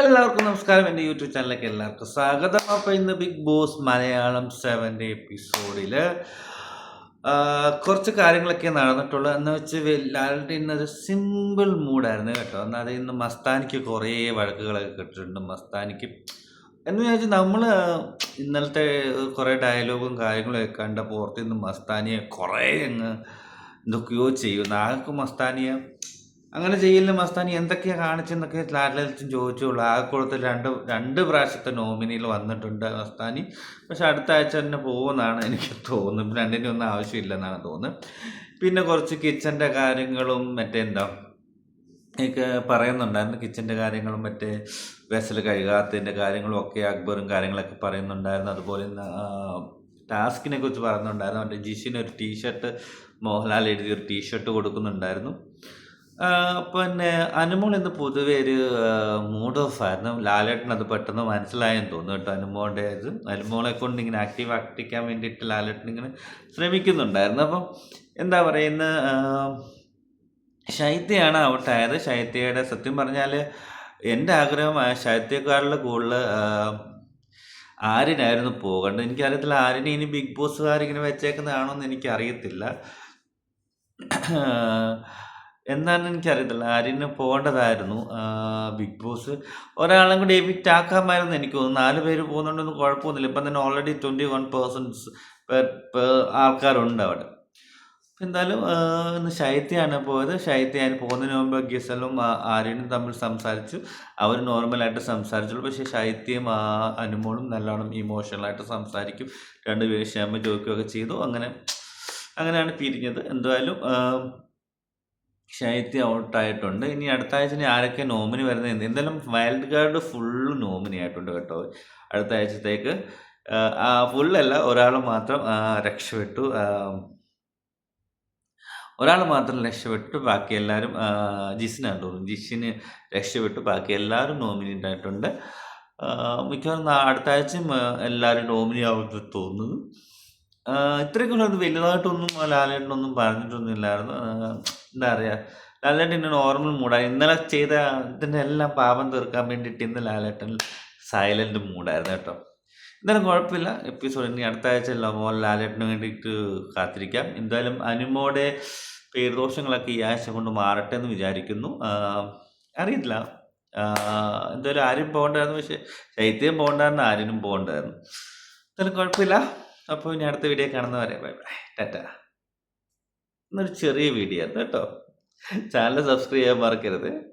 എല്ലാവർക്കും നമസ്കാരം. എന്റെ യൂട്യൂബ് ചാനലിലേക്ക് എല്ലാവർക്കും സ്വാഗതം. അപ്പോൾ ഇന്ന് ബിഗ് ബോസ് മലയാളം സെവന്റെ എപ്പിസോഡിൽ കുറച്ച് കാര്യങ്ങളൊക്കെ നടന്നിട്ടുള്ളൂ. എന്ന് വെച്ച് ലാലിന്റെ ഇന്നൊരു സിമ്പിൾ മൂഡായിരുന്നു കേട്ടോ. എന്നാൽ അത് ഇന്ന് മസ്താനിക്ക് കുറേ വഴക്കുകളൊക്കെ കിട്ടിയിട്ടുണ്ട് മസ്താനിക്ക് എന്ന് വെച്ചാൽ നമ്മൾ ഇന്നലത്തെ കുറേ ഡയലോഗും കാര്യങ്ങളും കണ്ട പുറത്ത് നിന്ന് മസ്താനിയെ കുറേ അങ്ങ് എന്തൊക്കെയോ ചെയ്യുന്നു. ആർക്കും മസ്താനിയെ അങ്ങനെ ചെയ്യലിന് മസ്താനി എന്തൊക്കെയാണ് കാണിച്ചെന്നൊക്കെ ലാലലച്ചും ചോദിച്ചുള്ളൂ ആ കൊടുത്ത് രണ്ട് രണ്ട് പ്രാവശ്യത്തെ നോമിനിയിൽ വന്നിട്ടുണ്ട് മസ്താനി. പക്ഷെ അടുത്ത ആഴ്ച തന്നെ പോകുമെന്നാണ് എനിക്ക് തോന്നുന്നത്. രണ്ടിനും ഒന്നും ആവശ്യമില്ലെന്നാണ് തോന്നുന്നത്. പിന്നെ കുറച്ച് കിച്ചന്റെ കാര്യങ്ങളും മറ്റേ എന്താ എനിക്ക് പറയുന്നുണ്ടായിരുന്നു. കിച്ചന്റെ കാര്യങ്ങളും മറ്റേ വെസൽ കഴുകാത്തതിന്റെ കാര്യങ്ങളും ഒക്കെ അക്ബറും കാര്യങ്ങളൊക്കെ പറയുന്നുണ്ടായിരുന്നു. അതുപോലെ ടാസ്കിനെ കുറിച്ച് പറയുന്നുണ്ടായിരുന്നു മറ്റേ ജിഷിന് ഒരു ടീഷർട്ട് മോഹൻലാൽ എഴുതിയ ഒരു ടീഷർട്ട് കൊടുക്കുന്നുണ്ടായിരുന്നു. പിന്നെ അനുമോൾ ഇന്ന് പൊതുവെ ഒരു മൂഡ് ഓഫ് ആയിരുന്നു. ലാലേട്ടൻ അത് പെട്ടെന്ന് മനസ്സിലായെന്ന് തോന്നുന്നു കേട്ടോ അനുമോളുടെ ഇത്. അനുമോളെ കൊണ്ട് ഇങ്ങനെ ആക്റ്റീവ് ആക്ടിക്കാൻ വേണ്ടിയിട്ട് ലാലേട്ടൻ ഇങ്ങനെ ശ്രമിക്കുന്നുണ്ടായിരുന്നു. അപ്പം എന്താ പറയുന്ന ശൈത്യയാണ് ഔട്ടായത് ശൈത്യയുടെ സത്യം പറഞ്ഞാൽ എന്റെ ആഗ്രഹം ശൈത്യക്കാരുടെ കൂടുതൽ ആര്യനായിരുന്നു പോകേണ്ടത്. എനിക്കറിയത്തില്ല ആര്യനെ ഇനി ബിഗ് ബോസുകാർ ഇങ്ങനെ വെച്ചേക്കുന്നതാണോ എന്ന് എനിക്കറിയത്തില്ല എന്താണെന്ന് എനിക്കറിയത്തില്ല. ആര്യന് പോകേണ്ടതായിരുന്നു. Big boss. ഒരാളും കൂടി എവിറ്റ് ആക്കാമായിരുന്നു എനിക്ക് തോന്നുന്നു നാല് പേര് പോകുന്നുണ്ടൊന്നും കുഴപ്പമൊന്നുമില്ല. ഇപ്പം തന്നെ ഓൾറെഡി ട്വന്റി വൺ പേഴ്സൺസ് ആൾക്കാരുണ്ട് അവിടെ. എന്തായാലും ഇന്ന് ശൈത്യാണ് പോയത്. ശൈത്യാണ് പോകുന്നതിന് മുമ്പ് ഗിസലും ആര്യനും തമ്മിൽ സംസാരിച്ചു. അവർ നോർമലായിട്ട് സംസാരിച്ചുള്ളൂ പക്ഷേ ശൈത്യം അനുമോളും നല്ലോണം ഇമോഷണലായിട്ട് സംസാരിക്കും. രണ്ടുപേരും ക്ഷമ ചോദിക്കുകയൊക്കെ ചെയ്തു. അങ്ങനെ അങ്ങനെയാണ് പിരിഞ്ഞത്. എന്തായാലും ശൈത്യം ഔട്ടായിട്ടുണ്ട് ഇനി അടുത്ത ആഴ്ച ഇനി ആരൊക്കെ നോമിനി വരുന്നത് എന്തെങ്കിലും വൈൽഡ് കാർഡ് ഫുള്ള് നോമിനി ആയിട്ടുണ്ട് കേട്ടോ. അടുത്ത ആഴ്ചത്തേക്ക് ഫുള്ളല്ല ഒരാൾ മാത്രം രക്ഷപ്പെട്ടു. ഒരാൾ മാത്രം രക്ഷപ്പെട്ടു. ബാക്കി എല്ലാവരും ജിസിനാണ് തോന്നുന്നു. ജിസിന് രക്ഷപ്പെട്ടു. ബാക്കി എല്ലാവരും നോമിനേറ്റ് ആയിട്ടുണ്ട് മിക്കവാറും അടുത്ത ആഴ്ചയും എല്ലാവരും നോമിനി ആവുമെന്ന് തോന്നുന്നു. ഇത്രയൊക്കെ വലുതായിട്ടൊന്നും ലാലേട്ടനൊന്നും പറഞ്ഞിട്ടൊന്നും ഇല്ലായിരുന്നു. ആ, എന്താ പറയുക ലാലേട്ടൻ ഇന്ന് നോർമൽ മൂഡായി ഇന്നലെ ചെയ്ത ഇതിന്റെ എല്ലാം പാപം തീർക്കാൻ വേണ്ടിയിട്ട് ഇന്ന് ലാലേട്ടൻ സൈലന്റ് മൂഡായിരുന്നു കേട്ടോ. എന്തായാലും കുഴപ്പമില്ല. എപ്പിസോഡ് ഇനി അടുത്ത ആഴ്ച മോൻ ലാലേട്ടന് വേണ്ടിയിട്ട് കാത്തിരിക്കാം. എന്തായാലും അനുമോടെ പേർദോഷങ്ങളൊക്കെ ഈ ആഴ്ച കൊണ്ട് മാറട്ടെ എന്ന് വിചാരിക്കുന്നു. അറിയില്ല. എന്തായാലും ആരും പോകണ്ടായിരുന്നു. പക്ഷേ ശൈത്യം പോകണ്ടായിരുന്നു ആരും പോകണ്ടായിരുന്നു. എന്തായാലും കുഴപ്പമില്ല. അപ്പോൾ ഇനി അടുത്ത വീഡിയോ കാണുന്നവരെ ബൈ ബൈ ടാറ്റ. എന്നൊരു ചെറിയ വീഡിയോ ആയിരുന്നു കേട്ടോ. ചാനൽ സബ്സ്ക്രൈബ് ചെയ്യാൻ മറക്കരുത്.